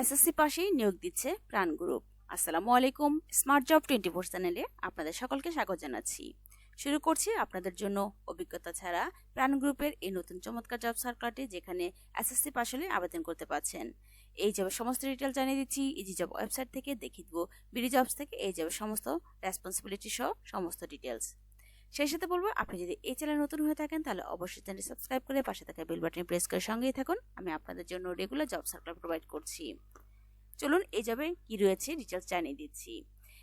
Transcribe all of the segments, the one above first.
SSC পাশেই নিয়োগ দিচ্ছে প্রাণ গ্রুপ আসসালামু আলাইকুম স্মার্ট জব টোয়েন্টি ফোর চ্যানেলে আপনাদের সকলকে স্বাগত জানাচ্ছি। শুরু করছি আপনাদের জন্য অভিজ্ঞতা ছাড়া প্রাণ গ্রুপের এই নতুন চমৎকার জব সার্কুলারটি যেখানে এসএসসি পাশ হলে আবেদন করতে পারছেন। এই জবের সমস্ত ডিটেল জানিয়ে দিচ্ছি ইজি জব ওয়েবসাইট থেকে দেখিয়ে দেবো বিডি জবস থেকে এই জবের সমস্ত রেসপন্সিবিলিটি সহ সমস্ত ডিটেলস সেই সাথে বলব, আপনি যদি এই চ্যানেল নতুন হয়ে থাকেন, তাহলে অবশ্যই চ্যানেল সাবস্ক্রাইব করে পাশে থাকা বেল বাটন প্রেস করে সঙ্গেই থাকুন। আমি আপনাদের জন্য রেগুলার জব সার্কুলার প্রোভাইড করছি। চলুন, এই জবে কি রয়েছে ডিটেলস জানিয়ে দিচ্ছি।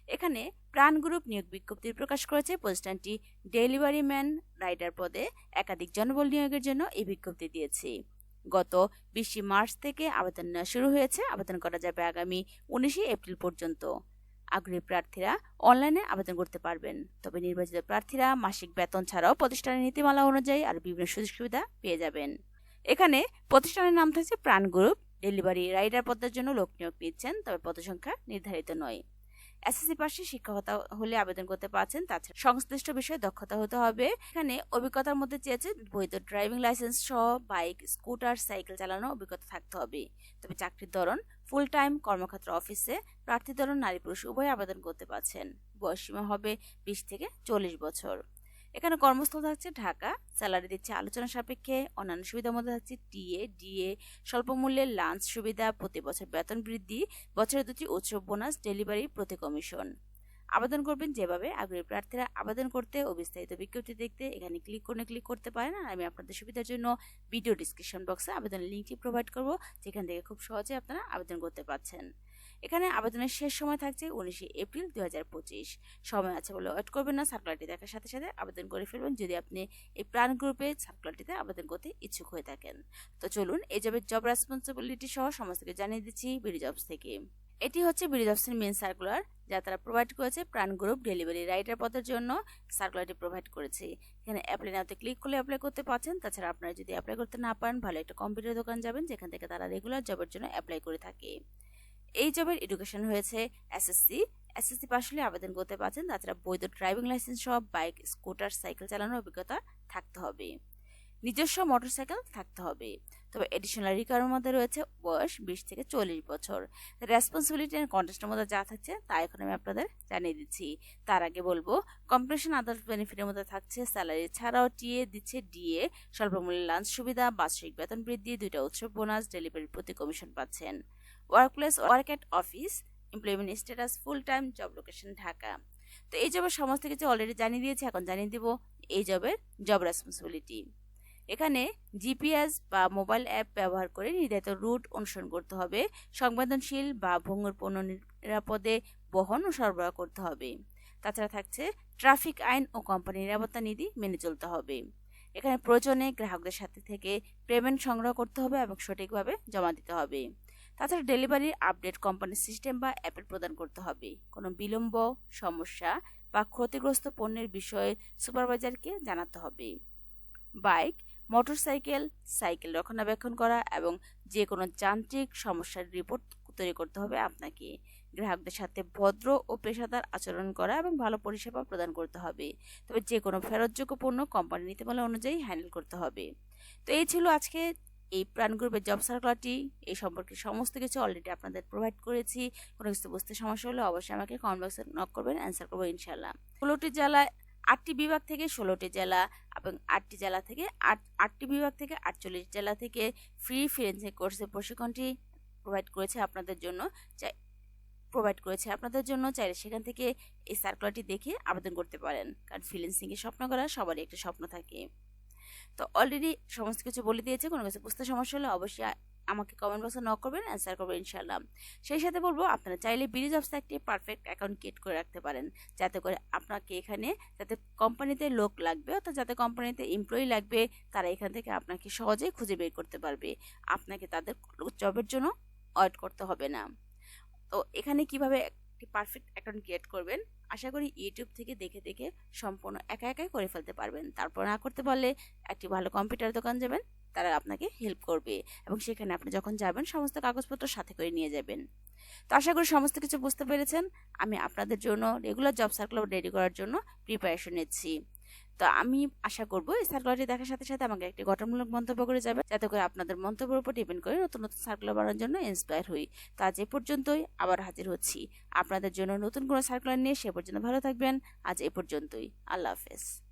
এখানে প্রাণ গ্রুপ নিয়োগ বিজ্ঞপ্তি প্রকাশ করেছে। প্রতিষ্ঠানটি ডেলিভারি ম্যান রাইডার পদে একাধিক জনবল নিয়োগের জন্য এই বিজ্ঞপ্তি দিয়েছে। গত বিশে মার্চ থেকে আবেদন নেওয়া শুরু হয়েছে। আবেদন করা যাবে আগামী উনিশে এপ্রিল পর্যন্ত। আগ্রহী প্রার্থীরা অনলাইনে আবেদন করতে পারবেন। তবে নির্বাচিত প্রার্থীরা মাসিক বেতন ছাড়াও প্রতিষ্ঠানের নীতিমালা অনুযায়ী আর বিভিন্ন সুযোগ সুবিধা পেয়ে যাবেন। এখানে প্রতিষ্ঠানের নাম থাকছে প্রাণ গ্রুপ। ডেলিভারি রাইডার পদের জন্য লোক নিয়োগ নিচ্ছেন, তবে পদসংখ্যা নির্ধারিত নয়। এসএসসি পাশে শিক্ষকতা হলে আবেদন করতে পারছেন। তাছাড়া সংশ্লিষ্ট বিষয়ে দক্ষতা হতে হবে। এখানে অভিজ্ঞতার মধ্যে চেয়েছে বৈধ ড্রাইভিং লাইসেন্স সহ বাইক, স্কুটার, সাইকেল চালানো অভিজ্ঞতা থাকতে হবে। তবে চাকরির ধরন ফুল টাইম কর্মক্ষেত্র অফিসে প্রার্থী ধরন নারী পুরুষ উভয় আবেদন করতে পারছেন। বয়সসীমা হবে বিশ থেকে চল্লিশ বছর। এখানে কর্মস্থল থাকছে ঢাকা, স্যালারি দিচ্ছে আলোচনা সাপেক্ষে, অন্যান্য সুবিধার মধ্যে থাকছে টিএ, ডিএ, স্বল্প মূল্যের লাঞ্চ সুবিধা, প্রতি বছর বেতন বৃদ্ধি, বছরে দুটি উৎসব বোনাস, ডেলিভারি, প্রতি কমিশন। আবেদন করবেন যেভাবে আগ্রহী প্রার্থীরা আবেদন করতে ও বিস্তারিত বিজ্ঞপ্তি দেখতে এখানে ক্লিক করে ক্লিক করতে পারেন। আর আমি আপনাদের সুবিধার জন্য ভিডিও ডিসক্রিপশন বক্সে আবেদনের লিঙ্কটি প্রোভাইড করব, যেখান থেকে খুব সহজে আপনারা আবেদন করতে পারছেন। এখানে আবেদনের শেষ সময় থাকছে উনিশে এপ্রিল দুই হাজার পঁচিশ। সময় আছে বলে ওয়েট করবেন না সার্কুলারটি দেখার সাথে সাথে আবেদন করে ফেলবেন যদি আপনি এই প্রাণ গ্রুপে সার্কুলারটিতে আবেদন করতে ইচ্ছুক হয়ে থাকেন। তো চলুন, এই জবের জব রেসপন্সিবিলিটি সহ সমস্ত কিছু জানিয়ে দিচ্ছি বিডি জবস থেকে। এটি হচ্ছে বিডি জবসের মেন সার্কুলার যা তারা প্রোভাইড করেছে প্রাণ গ্রুপ ডেলিভারি রাইডার পদের জন্য। সার্কুলারটি প্রোভাইড করেছে। এখানে অ্যাপ্লাই নাওতে ক্লিক করলে অ্যাপ্লাই করতে পারছেন তাছাড়া আপনারা যদি অ্যাপ্লাই করতে না পারেন, ভালো একটা কম্পিউটার দোকান যাবেন, যেখান থেকে তারা রেগুলার জবের জন্য অ্যাপ্লাই করে থাকে। এই জবের এডুকেশন হয়েছে এসএসসি এসএসসি পাশ হলে আবেদন করতে পারছেন, তাছাড়া বৈধ ড্রাইভিং লাইসেন্স সহ বাইক স্কুটার সাইকেল চালানোর অভিজ্ঞতা থাকতে হবে। নিজস্ব মোটরসাইকেল থাকতে হবে। তবে এডিশনাল রিকোয়ারের মধ্যে রয়েছে বয়স বিশ থেকে চল্লিশ বছর। রেসপন্সিবিলিটি অ্যান্ড কন্টেস্টের মধ্যে যা থাকছে, তা এখন আমি আপনাদের জানিয়ে দিচ্ছি। তার আগে বলব কম্পিটিশন আদার্স বেনিফিটের মধ্যে থাকছে স্যালারি ছাড়াও টিএ দিচ্ছে ডিএ। স্বল্পমূল্যে লাঞ্চ সুবিধা, বার্ষিক বেতন বৃদ্ধি, দুইটা উৎসব বোনাস ডেলিভারি প্রতি কমিশন পাচ্ছেন। Workplace work at office employment status full time job location Dhaka. তো এই জবের সমস্ত কিছু অলরেডি জানিয়ে দিয়েছি, এখন জানিয়ে দিব এই জবের জব রেসপন্সিবিলিটি এখানে জিপিএস বা মোবাইল অ্যাপ ব্যবহার করে নির্ধারিত রুট অনুসরণ করতে হবে, সংবেদনশীল বা ভঙ্গুরপূর্ণ নিরাপদে বহন ও সরবরাহ করতে হবে। তাছাড়া থাকছে ট্রাফিক আইন ও কোম্পানি নিরাপত্তা নীতি মেনে চলতে হবে। এখানে প্রয়োজনে গ্রাহকদের সাথে থেকে পেমেন্ট সংগ্রহ করতে হবে এবং সঠিকভাবে জমা দিতে হবে। তাছাড়া ডেলিভারি আপডেট কোম্পানির সিস্টেম বা অ্যাপের প্রদান করতে হবে। কোনো বিলম্ব, সমস্যা বা ক্ষতিগ্রস্ত পণ্যের বিষয়ে সুপারভাইজারকে জানাতে হবে। বাইক মোটরসাইকেল, সাইকেল রক্ষণাবেক্ষণ করা এবং যে কোনো যান্ত্রিক সমস্যার রিপোর্ট তৈরি করতে হবে আপনাকে। গ্রাহকদের সাথে ভদ্র ও পেশাদার আচরণ করা এবং ভালো পরিষেবা প্রদান করতে হবে। তবে যে কোনো ফেরতযোগ্য পণ্য কোম্পানির নীতিমালা অনুযায়ী হ্যান্ডেল করতে হবে। তো এই ছিল আজকে এই প্রাণ গ্রুপের জব সার্কুলারটি এই সম্পর্কে সমস্ত কিছু অলরেডি আপনাদের প্রোভাইড করেছি। কোনো কিছু বুঝতে সমস্যা হলে অবশ্যই আমাকে কমেন্ট বক্সে নক করবেন অ্যান্সার করব ইনশাল্লাহ ষোলোটি জেলায় আটটি বিভাগ থেকে ষোলোটি জেলা এবং আটটি জেলা থেকে আট, আটটি বিভাগ থেকে আটচল্লিশ জেলা থেকে ফ্রি ফ্রিলেন্সিং কোর্সের প্রশিক্ষণটি প্রোভাইড করেছে আপনাদের জন্য। চাই প্রোভাইড করেছে আপনাদের জন্য। চাইলে সেখান থেকে এই সার্কুলারটি দেখে আবেদন করতে পারেন। কারণ ফ্রিলেন্সিংয়ে স্বপ্ন করা সবারই একটা স্বপ্ন থাকে। তো অলরেডি সমস্ত কিছু বলে দিয়েছে। কোনো কিছু বুঝতে সমস্যা হলে অবশ্যই আমাকে কমেন্ট বক্সে নক করবেন অ্যান্সার করবেন ইনশাল্লাহ সেই সাথে বলব, আপনারা চাইলে বিরিজ অফসে একটি পারফেক্ট অ্যাকাউন্ট ক্রিয়েট করে রাখতে পারেন। যাতে করে আপনাকে এখানে, যাতে কোম্পানিতে লোক লাগবে, অর্থাৎ যাতে কোম্পানিতে এমপ্লয়ি লাগবে, তারা এখান থেকে আপনাকে সহজেই খুঁজে বের করতে পারবে। আপনাকে তাদের জবের জন্য ওয়েট করতে হবে না। তো এখানে কীভাবে একটি পারফেক্ট অ্যাকাউন্ট ক্রিয়েট করবেন? আশা করি ইউটিউব থেকে দেখে দেখে সম্পূর্ণ একা একাই করে ফেলতে পারবেন। তারপর না করতে পারলে একটি ভালো কম্পিউটার দোকান যাবেন। তারা আপনাকে হেল্প করবে এবং সেখানে আপনি যখন যাবেন, সমস্ত কাগজপত্র সাথে করে নিয়ে যাবেন। তো আশা করি সমস্ত কিছু বুঝতে পেরেছেন। আমি আপনাদের জন্য রেগুলার জব সার্কুলার রেডি করার জন্য প্রিপারেশন নিচ্ছি। তো আমি আশা করব এই সার্কুলারটি দেখার সাথে সাথে আমাকে একটি গঠনমূলক মন্তব্য করে যাবে। যাতে করে আপনাদের মন্তব্যের উপর ডিপেন্ড করে নতুন নতুন সার্কুলার বানানোর জন্য ইন্সপায়ার হই। তো এ পর্যন্তই, আবার হাজির হচ্ছি। আপনাদের জন্য নতুন কোনো সার্কুলার নিয়ে সে পর্যন্ত ভালো থাকবেন। আজ এ পর্যন্তই। আল্লাহ হাফেজ।